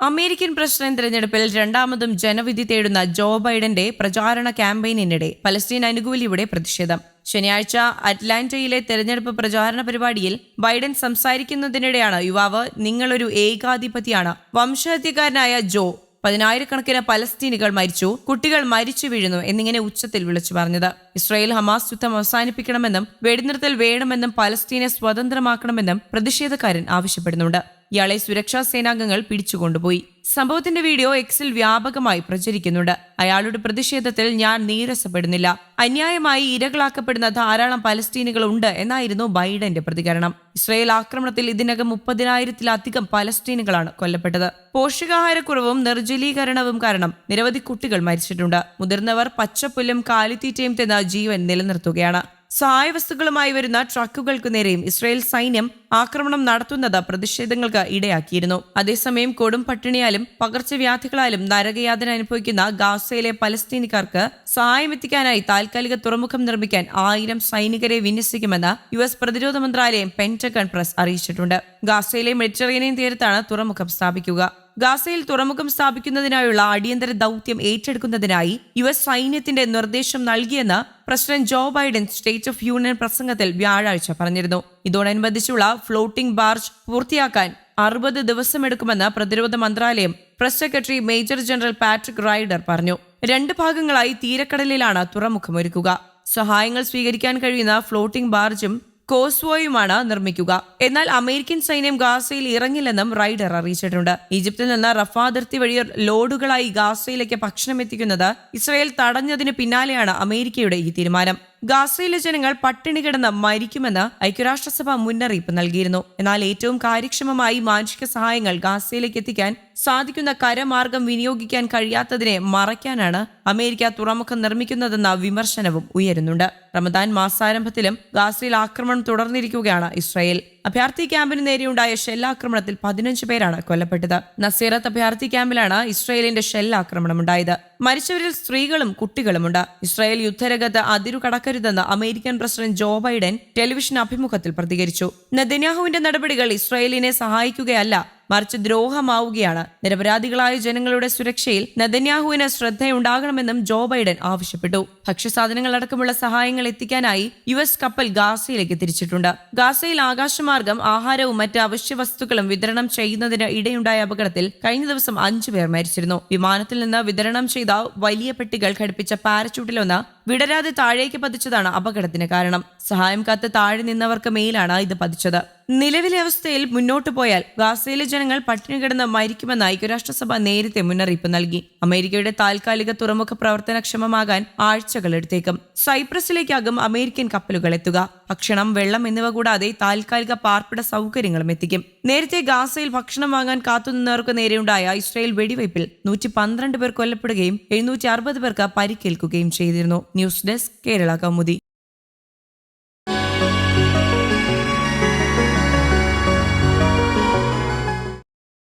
American president തെരഞ്ഞെടുപ്പിൽ രണ്ടാമതും ജനവിധി തേടുന്ന ജോ ബൈഡന്റെ പ്രചാരണ ക്യാമ്പയിനിനിടെ പലസ്തീൻ അനുകൂലിയുടെ പ്രതിഷേധം. ശനിയാഴ്ച അറ്റ്ലാന്റയിലെ തെരഞ്ഞെടുപ്പ് പ്രചാരണ പരിപാടിയിൽ ബൈഡൻ സംസാരിക്കുന്നതിനിടെയാണ് യുവാവ് നിങ്ങളൊരു ഏകാധിപതിയാണ്. വംശഹത്യക്കാരനായ ജോ പതിനായിരക്കണക്കിന് പലസ്തീനികൾ മരിച്ചു കുട്ടികൾ മരിച്ചു വീഴുന്നു എന്നിങ്ങനെ ഉച്ചത്തിൽ വിളിച്ചു പറഞ്ഞത്. ഇസ്രായേൽ ഹമാസ് യുദ്ധം അവസാനിപ്പിക്കണമെന്നും വെടിനിർത്തൽ വേണമെന്നും പലസ്തീനെ സ്വതന്ത്രമാക്കണമെന്നും പ്രതിഷേധക്കാരൻ ആവശ്യപ്പെടുന്നുണ്ട്. ഇയാളെ സുരക്ഷാ സേനാംഗങ്ങൾ പിടിച്ചുകൊണ്ടുപോയി. സംഭവത്തിന്റെ വീഡിയോ എക്സിൽ വ്യാപകമായി പ്രചരിക്കുന്നുണ്ട്. അയാളുടെ പ്രതിഷേധത്തിൽ ഞാൻ നീരസപ്പെടുന്നില്ല. അന്യായമായി ഇരകളാക്കപ്പെടുന്ന ധാരാളം പലസ്തീനുകൾ ഉണ്ട് എന്നായിരുന്നു ബൈഡന്റെ പ്രതികരണം. ഇസ്രയേൽ ആക്രമണത്തിൽ ഇതിനകം മുപ്പതിനായിരത്തിലധികം പലസ്തീനുകളാണ് കൊല്ലപ്പെട്ടത്. പോഷകാഹാരക്കുറവും നിർജലീകരണവും കാരണം നിരവധി കുട്ടികൾ മരിച്ചിട്ടുണ്ട്. മുതിർന്നവർ പച്ചപ്പുല്ലും കാലിത്തീറ്റയും തിന്ന ജീവൻ നിലനിർത്തുകയാണ്. സഹായ വസ്തുക്കളുമായി വരുന്ന ട്രക്കുകൾക്കു നേരെയും ഇസ്രായേൽ സൈന്യം ആക്രമണം നടത്തുന്നത് പ്രതിഷേധങ്ങൾക്ക് ഇടയാക്കിയിരുന്നു. അതേസമയം കൊടും പട്ടിണിയാലും പകർച്ചവ്യാധികളാലും നരകയാതന അനുഭവിക്കുന്ന ഗാസയിലെ പലസ്തീനിക്കാർക്ക് സഹായമെത്തിക്കാനായി താൽക്കാലിക തുറമുഖം നിർമ്മിക്കാൻ ആയിരം സൈനികരെ വിന്യസിക്കുമെന്ന് യു എസ് പ്രതിരോധ മന്ത്രാലയം പെന്റഗൺ പ്രസ് അറിയിച്ചിട്ടുണ്ട്. ഗാസയിലെ മെഡിറ്ററേനിയൻ തീരത്താണ് തുറമുഖം സ്ഥാപിക്കുക. ഗാസയിൽ തുറമുഖം സ്ഥാപിക്കുന്നതിനായുള്ള അടിയന്തര ദൗത്യം ഏറ്റെടുക്കുന്നതിനായി യു എസ് സൈന്യത്തിന്റെ നിർദ്ദേശം നൽകിയെന്ന് president Joe Biden state of union പ്രസംഗത്തിൽ വ്യാഴാഴ്ച പറഞ്ഞിരുന്നു. ഇതോടനുബന്ധിച്ചുള്ള ഫ്ലോട്ടിംഗ് ബാർജ് പൂർത്തിയാക്കാൻ അറുപത് ദിവസമെടുക്കുമെന്ന് പ്രതിരോധ മന്ത്രാലയം press secretary major general Patrick Ryder പറഞ്ഞു. രണ്ട് ഭാഗങ്ങളായി തീരക്കടലിലാണ് തുറമുഖമൊരുക്കുക. സഹായങ്ങൾ സ്വീകരിക്കാൻ കഴിയുന്ന ഫ്ലോട്ടിംഗ് ബാർജും കോസ്വോയുമാണ് നിർമ്മിക്കുക. എന്നാൽ അമേരിക്കൻ സൈന്യം ഗാസയിൽ ഇറങ്ങില്ലെന്നും റൈഡർ അറിയിച്ചിട്ടുണ്ട്. ഈജിപ്തിൽ നിന്ന് റഫ അതിർത്തി വഴി ലോഡുകളായി ഗാസയിലേക്ക് ഭക്ഷണം എത്തിക്കുന്നത് ഇസ്രായേൽ തടഞ്ഞതിന് പിന്നാലെയാണ് അമേരിക്കയുടെ ഈ തീരുമാനം. ഗാസയിലെ ജനങ്ങൾ പട്ടിണി കിടന്ന് മരിക്കുമെന്ന് ഐക്യരാഷ്ട്രസഭ മുന്നറിയിപ്പ് നൽകിയിരുന്നു. എന്നാൽ ഏറ്റവും കാര്യക്ഷമമായി മാനുഷിക സഹായങ്ങൾ ഗാസയിലേക്ക് എത്തിക്കാൻ സാധിക്കുന്ന കരമാർഗം വിനിയോഗിക്കാൻ കഴിയാത്തതിനെ മറയ്ക്കാനാണ് അമേരിക്ക തുറമുഖം നിർമ്മിക്കുന്നതെന്ന വിമർശനവും ഉയരുന്നുണ്ട്. റമദാൻ മാസാരംഭത്തിലും ഗാസയിൽ ആക്രമണം തുടർന്നിരിക്കുകയാണ് ഇസ്രായേൽ. അഭയാർത്ഥി ക്യാമ്പിന് നേരെയുണ്ടായ ഷെല്ലാക്രമണത്തിൽ പതിനഞ്ച് പേരാണ് കൊല്ലപ്പെട്ടത്. നസീറത്ത് അഭയാർത്ഥി ക്യാമ്പിലാണ് ഇസ്രായേലിന്റെ ഷെല്ലാക്രമണം ഉണ്ടായത് മരിച്ചവരിൽ സ്ത്രീകളും കുട്ടികളുമുണ്ട്. ഇസ്രായേൽ യുദ്ധരംഗത്ത് അതിരു കടക്കരുതെന്ന് American president Joe Biden television അഭിമുഖത്തിൽ പ്രതികരിച്ചു. നെതന്യാഹുവിന്റെ നടപടികൾ ഇസ്രായേലിനെ സഹായിക്കുകയല്ല മറിച്ച് ദ്രോഹമാവുകയാണ്. നിരപരാധികളായ ജനങ്ങളുടെ സുരക്ഷയിൽ നെതന്യാഹുവിന് ശ്രദ്ധയുണ്ടാകണമെന്നും ജോ ബൈഡൻ ആവശ്യപ്പെട്ടു. ഭക്ഷ്യസാധനങ്ങൾ അടക്കമുള്ള സഹായങ്ങൾ എത്തിക്കാനായി യു എസ് കപ്പൽ ഗാസയിലേക്ക് തിരിച്ചിട്ടുണ്ട്. ഗാസയിൽ ആകാശമാർഗം ആഹാരവും മറ്റ് അവശ്യ വസ്തുക്കളും വിതരണം ചെയ്യുന്നതിന് ഇടയുണ്ടായ അപകടത്തിൽ കഴിഞ്ഞ ദിവസം അഞ്ചു പേർ മരിച്ചിരുന്നു. വിമാനത്തിൽ നിന്ന് വിതരണം ചെയ്ത വലിയ പെട്ടികൾ ഘടിപ്പിച്ച പാരച്യൂട്ടിലൊന്ന് വിടരാതെ താഴേക്ക് പതിച്ചതാണ് അപകടത്തിന് കാരണം. സഹായം കാത്ത് താഴെ നിന്നവർക്ക് മേലാണ് ഇത് പതിച്ചത്. നിലവിലെ അവസ്ഥയിൽ മുന്നോട്ടു പോയാൽ ഗാസയിലെ ജനങ്ങൾ പട്ടിണി കിടന്ന് മരിക്കുമെന്ന് ഐക്യരാഷ്ട്രസഭ നേരത്തെ മുന്നറിയിപ്പ് നൽകി. അമേരിക്കയുടെ താൽക്കാലിക തുറമുഖ പ്രവർത്തനക്ഷമമാകാൻ ആഴ്ചകൾ എടുത്തേക്കും. സൈപ്രസിലേക്കാകും അമേരിക്കൻ കപ്പലുകൾ എത്തുക. ഭക്ഷണം വെള്ളം എന്നിവ കൂടാതെ താൽക്കാലിക പാർപ്പിട സൗകര്യങ്ങളും എത്തിക്കും. നേരത്തെ ഗാസയിൽ ഭക്ഷണം വാങ്ങാൻ കാത്തുനിന്നവർക്ക് നേരെയുണ്ടായ ഇസ്രായേൽ വെടിവയ്പിൽ നൂറ്റി പന്ത്രണ്ട് പേർ കൊല്ലപ്പെടുകയും എഴുന്നൂറ്റി അറുപത് പേർക്ക് പരിക്കേൽക്കുകയും ചെയ്തിരുന്നു. News desk Kerala Kaumudi.